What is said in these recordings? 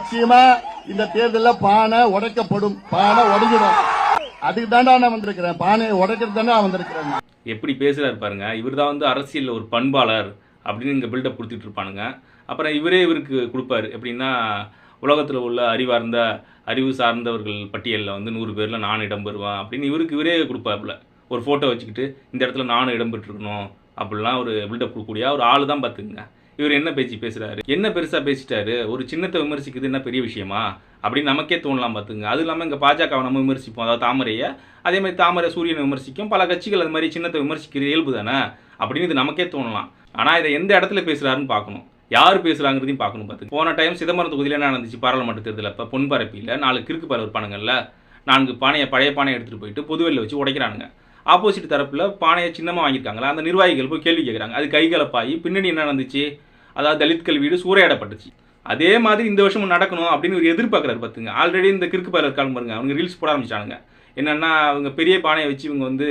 நிச்சயமா இந்த தேர்தலில் பானை உடைக்கப்படும். பானை உடைஞ்சிடும். அதுக்கு தாண்டா நான் வந்திருக்கிறேன். பானையை உடைக்கிறது தாண்டா நான் வந்திருக்கிறேன். எப்படி பேசுறாரு பாருங்க. இவர் தான் வந்து அரசியலில் ஒரு பண்பாளர் அப்படின்னு இங்கே பில்டப் கொடுத்துட்டு இருப்பானுங்க. அப்புறம் இவரே இவருக்கு கொடுப்பாரு. எப்படின்னா உலகத்தில் உள்ள அறிவார்ந்த அறிவு சார்ந்தவர்கள் பட்டியலில் வந்து நூறு பேரில் நான் இடம் பெறுவேன் அப்படின்னு இவருக்கு இவரே கொடுப்பாப்புல. ஒரு ஃபோட்டோ வச்சுக்கிட்டு இந்த இடத்துல நானும் இடம் பெற்றுருக்கணும் அப்படிலாம் ஒரு பில்டப் கொடுக்கக்கூடிய ஒரு ஆள் தான் பார்த்துக்குங்க. இவர் என்ன பேச்சு பேசுறாரு? என்ன பெருசாக பேசிட்டாரு? ஒரு சின்னத்தை விமர்சிக்கிறது என்ன பெரிய விஷயமா? அப்படின்னு நமக்கே தோணலாம் பார்த்துங்க. அது இல்லாமல் இங்கே பாஜகவை நம்ம விமர்சிப்போம். அதாவது தாமரையை. அதே மாதிரி தாமரை சூரியனை விமர்சிக்கும். பல கட்சிகள் அது மாதிரி சின்னத்தை விமர்சிக்கிற இயல்பு தானே? அப்படின்னு இது நமக்கே தோணலாம். ஆனால் இதை எந்த இடத்துல பேசுகிறாருன்னு பார்க்கணும். யார் பேசுறாங்கிறதையும் பார்க்கணும் பார்த்து போன டைம் சிதம்பரம் தொகுதியில் என்ன நடந்துச்சு? பாராளுமன்ற தேர்தலில் இப்போ பொன்பரப்பியில் நாலு கிறுக்கு பரவ பானங்களில் நான்கு பானையை பழைய பானையை எடுத்துகிட்டு போயிட்டு புதுவெளியில் வச்சு உடைக்கிறானுங்க. ஆப்போசிட் தரப்பில் பானையை சின்னமாக வாங்கியிருக்காங்களா? அந்த நிர்வாகிகள் போய் கேள்வி கேட்குறாங்க அது கைகலப்பாகி பின்னணி என்ன நடந்துச்சு? அதாவது தலித்கள் வீடு சூறையாடப்பட்டுச்சு. அதே மாதிரி இந்த வருஷமும் நடக்கணும் அப்படின்னு ஒரு எதிர்பார்க்குறாரு பார்த்துங்க ஆல்ரெடி இந்த கிறுக்கு பாரு இருக்காங்க பாருங்க. அவங்க ரீல்ஸ் போட ஆரம்பிச்சானுங்க. என்னென்னா அவங்க பெரிய பானையை வச்சு இவங்க வந்து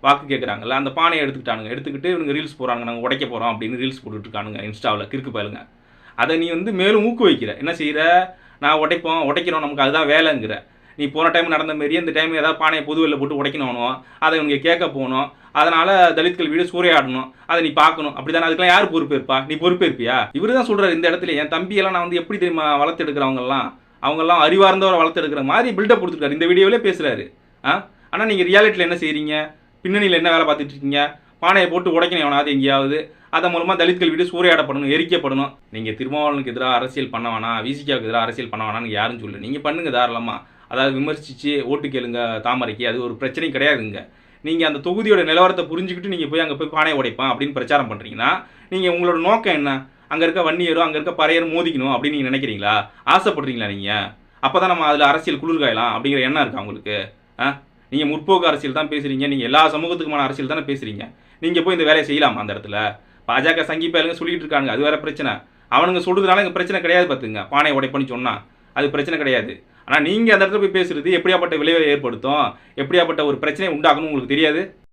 வாக்கு கேட்குறாங்கல்ல அந்த பானையை எடுத்துக்கிட்டானுங்க. எடுத்துக்கிட்டு இவங்க ரீல்ஸ் போகிறாங்க நாங்கள் உடைக்க போகிறோம் அப்படின்னு ரீல்ஸ் போட்டுட்ருக்கானுங்க இன்ஸ்டாவில் கிறுக்கு பயலுங்க. அதை நீ வந்து மேலும் ஊக்குவிக்கிற. என்ன செய்கிற நான் உடைப்போம் உடைக்கிறோம் நமக்கு அதுதான் வேலைங்கிற. நீ போன டைம் நடந்த மாரி இந்த டைம் ஏதாவது பானையை பொதுவெளியில் போட்டு உடைக்கணும் அதை இவங்க கேட்க போகணும். அதனால் தலித்கள் வீடு சூறையாடணும். அதை நீ பார்க்கணும். அப்படி தானே அதுக்கெல்லாம் யார் பொறுப்பேற்பா? நீ பொறுப்பேற்பியா? இவரு தான் சொல்கிறார் இந்த இடத்துல என் தம்பியெல்லாம் நான் வந்து எப்படி தெரியுமா வளர்த்தெடுக்கிறவங்கலாம் அவங்கெல்லாம் அறிவார்ந்தவரை வளர்த்தெடுக்கிற மாதிரி பில்டப் கொடுத்துருக்காரு. இந்த வீடியோவிலே பேசுகிறாரு ஆ? ஆனால் நீங்கள் ரியாலிட்டியில் என்ன செய்கிறீங்க பின்னணியில் என்ன வேலை பார்த்துட்டு இருக்கீங்க? பானையை போட்டு உடைக்கணும் எவனாவது எங்கேயாவது. அதன் மூலமாக தலித்கள் வீடு சூறையாடப்படணும் எரிக்கப்படணும். நீங்கள் திருமாவளவனுக்கு எதிராக அரசியல் பண்ண வேணாம். விசிகாவுக்கு எதிராக அரசியல் பண்ண வேணாம்னு யாரும் சொல்லு நீங்கள் பண்ணுங்க தாராளமாக அதாவது விமர்சித்து ஓட்டு கேளுங்க தாமரைக்கு அது ஒரு பிரச்சனை கிடையாதுங்க. நீங்கள் அந்த தொகுதியோட நிலவரத்தை புரிஞ்சுக்கிட்டு நீங்கள் போய் அங்கே போய் பானை உடைப்பான் அப்படின்னு பிரச்சாரம் பண்ணுறீங்கன்னா நீங்கள் உங்களோட நோக்கம் என்ன? அங்கே இருக்க வன்னியரும் அங்கே இருக்க பறையரும் மோதிக்கணும் அப்படின்னு நீங்கள் நினைக்கிறீங்களா? ஆசைப்படுறீங்களா நீங்கள் அப்போ தான் நம்ம அதில் அரசியல் குளிர்காயலாம் அப்படிங்கிற எண்ணம் இருக்கா உங்களுக்கு? ஆ? நீங்கள் முற்போக்கு அரசியல் தான் பேசுகிறீங்க நீங்கள் எல்லா சமூகத்துக்குமான அரசியல் தானே பேசுகிறீங்க நீங்கள் போய் இந்த வேலையை செய்யலாமா அந்த இடத்துல? பாஜக சங்கிப்பாளுங்க சொல்லிட்டு இருக்காங்க அது வேற பிரச்சனை. அவனுங்க சொல்கிறதுனால இங்கே பிரச்சனை கிடையாது பார்த்துங்க. பானை உடைப்பன்னு சொன்னால் அது பிரச்சனை கிடையாது. ஆனால் நீங்கள் அந்த இடத்துல போய் பேசுறது எப்படியாப்பட்ட விளைவை ஏற்படுத்தும்? எப்படியாப்பட்ட ஒரு பிரச்சனையை உண்டாக்கணும் உங்களுக்கு தெரியாது?